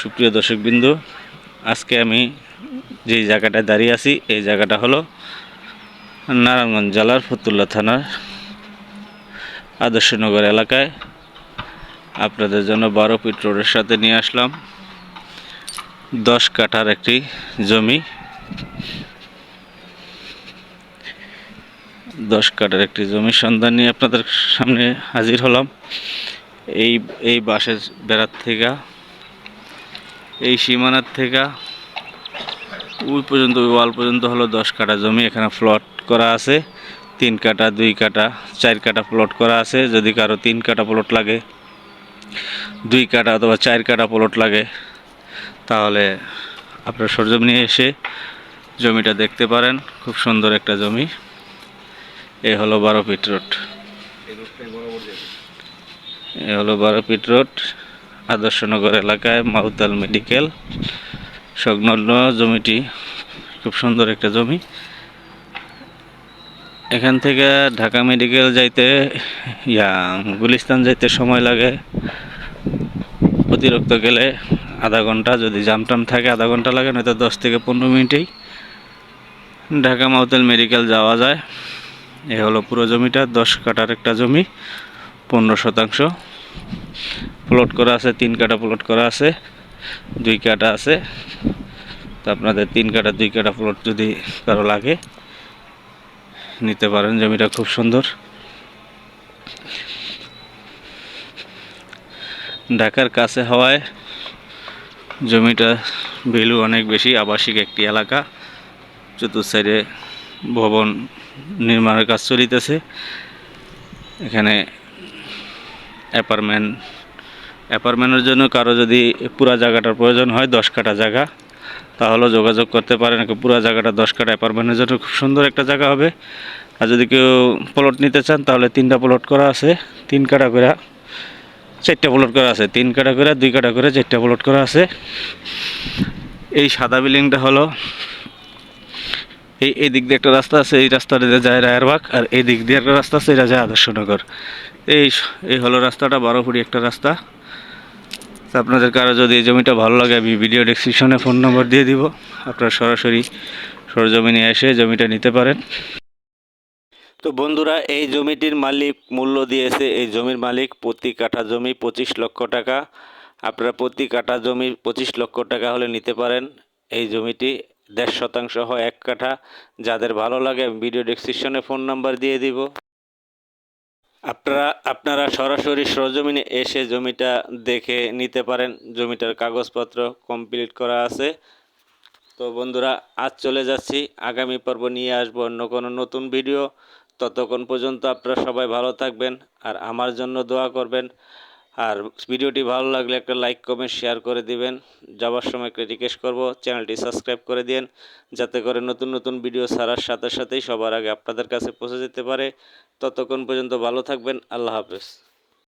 সুপ্রিয় দর্শকবৃন্দু, আজকে আমি যেই জায়গাটায় দাঁড়িয়ে আছি, এই জায়গাটা হলো নারায়ণগঞ্জ জেলার ফতুল্লা থানার আদর্শনগর এলাকায়। আপনাদের জন্য বারো ফিট রোডের সাথে নিয়ে আসলাম। দশ কাঠার একটি জমি। দশ কাঠার একটি জমির সন্ধান নিয়ে আপনাদের সামনে হাজির হলাম। এই এই বাসের বেড়ার থেকে এই সীমানার থেকে ওই পর্যন্ত, ওই ওয়াল পর্যন্ত হলো দশ কাঠা জমি। এখানে প্লট করা আছে, তিন কাঠা, দুই কাঠা, চার কাঠা প্লট করা আছে। যদি কারও তিন কাঠা প্লট লাগে, দুই কাঠা অথবা চার কাঠা প্লট লাগে, তাহলে আপনার সরজমিনে এসে জমিটা দেখতে পারেন। খুব সুন্দর একটা জমি। এ হলো বারো ফিট রোড। এ হলো বারো ফিট রোড। আদর্শনগর এলাকায় মাউতাল মেডিকেল। সংলগ্ন জমিটি খুব সুন্দর একটা জমি। এখান থেকে ঢাকা মেডিকেল যাইতে, ইয়া, গুলিস্তান যাইতে সময় লাগে। অতিরিক্ত গেলে আধা ঘণ্টা, যদি জামটাম থাকে আধা ঘণ্টা লাগে, নয়তো দশ থেকে পনেরো মিনিটেই ঢাকা মাউতাল মেডিকেল যাওয়া যায়। এ হলো পুরো জমিটা, দশ কাটার একটা জমি, পনেরো শতাংশ। প্লট করা আছে, তিন কাটা প্লট করা আছে, দুই কাটা আছে। তো আপনাদের তিন কাটা, দুই কাটা প্লট যদি কারও লাগে, নিতে পারেন, জমিটা খুব সুন্দর। ঢাকার কাছে হওয়ায় জমিটা ভ্যালু অনেক বেশি, আবাসিক একটি এলাকা। চতুর্থ সাইডে ভবন নির্মাণের কাজ চলিতেছে। এখানে অ্যাপার্টমেন্ট অ্যাপার্টমেন্টের জন্য কারও যদি পুরা জায়গাটার প্রয়োজন হয়, দশ কাটা জায়গা, তাহলেও যোগাযোগ করতে পারেন। পুরা জায়গাটা দশ কাটা অ্যাপার্টমেন্টের জন্য খুব সুন্দর একটা জায়গা হবে। আর যদি কেউ প্লট নিতে চান, তাহলে তিনটা প্লট করা আছে। তিন কাটা করে চারটা প্লট করা আছে। তিন কাটা করে দুই কাটা করে চারটা প্লট করা আছে। এই সাদা বিল্ডিংটা হলো এই এই দিক দিয়ে একটা রাস্তা আছে। এই রাস্তাটা দিয়ে যায় রায়েরবাগ আর এই দিক দিয়ে একটা রাস্তা আছে, এটা যায় আদর্শনগর এই এই হলো রাস্তাটা বারো ফুটি একটা রাস্তা। আপনাদের কারও যদি এই জমিটা ভালো লাগে, আমি ভিডিও ডেসক্রিপশনে ফোন নম্বর দিয়ে দিব। আপনারা সরাসরি সরজমিনে এসে জমিটা নিতে পারেন। তো বন্ধুরা, এই জমিটির মালিক মূল্য দিয়েছে, এই জমির মালিক প্রতি কাঠা জমি পঁচিশ লক্ষ টাকা। আপনারা প্রতি কাঠা জমি পঁচিশ লক্ষ টাকা হলে নিতে পারেন। এই জমিটি দেড় শতাংশ হয় এক কাঠা। যাদের ভালো লাগে ভিডিও ডেসক্রিপশনে ফোন নাম্বার দিয়ে দিব। আপনারা আপনারা সরাসরি সরজমিনে এসে জমিটা দেখে নিতে পারেন। জমিটার কাগজপত্র কমপ্লিট করা আছে। তো বন্ধুরা, আজ চলে যাচ্ছি। আগামী পর্ব নিয়ে আসব অন্য কোনো নতুন ভিডিও। ততক্ষণ পর্যন্ত আপনারা সবাই ভালো থাকবেন আর আমার জন্য দোয়া করবেন। আর ভিডিওটি ভালো লাগলে একটা লাইক কমেন্ট শেয়ার করে দিবেন। যাওয়ার সময় একটা রিকোয়েস্ট করব, চ্যানেলটি সাবস্ক্রাইব করে দিন যাতে করে নতুন নতুন ভিডিও সারার সাথে সাথেই সবার আগে আপনাদের কাছে পৌঁছে যেতে পারে। ততক্ষণ পর্যন্ত ভালো থাকবেন, আল্লাহ হাফেজ।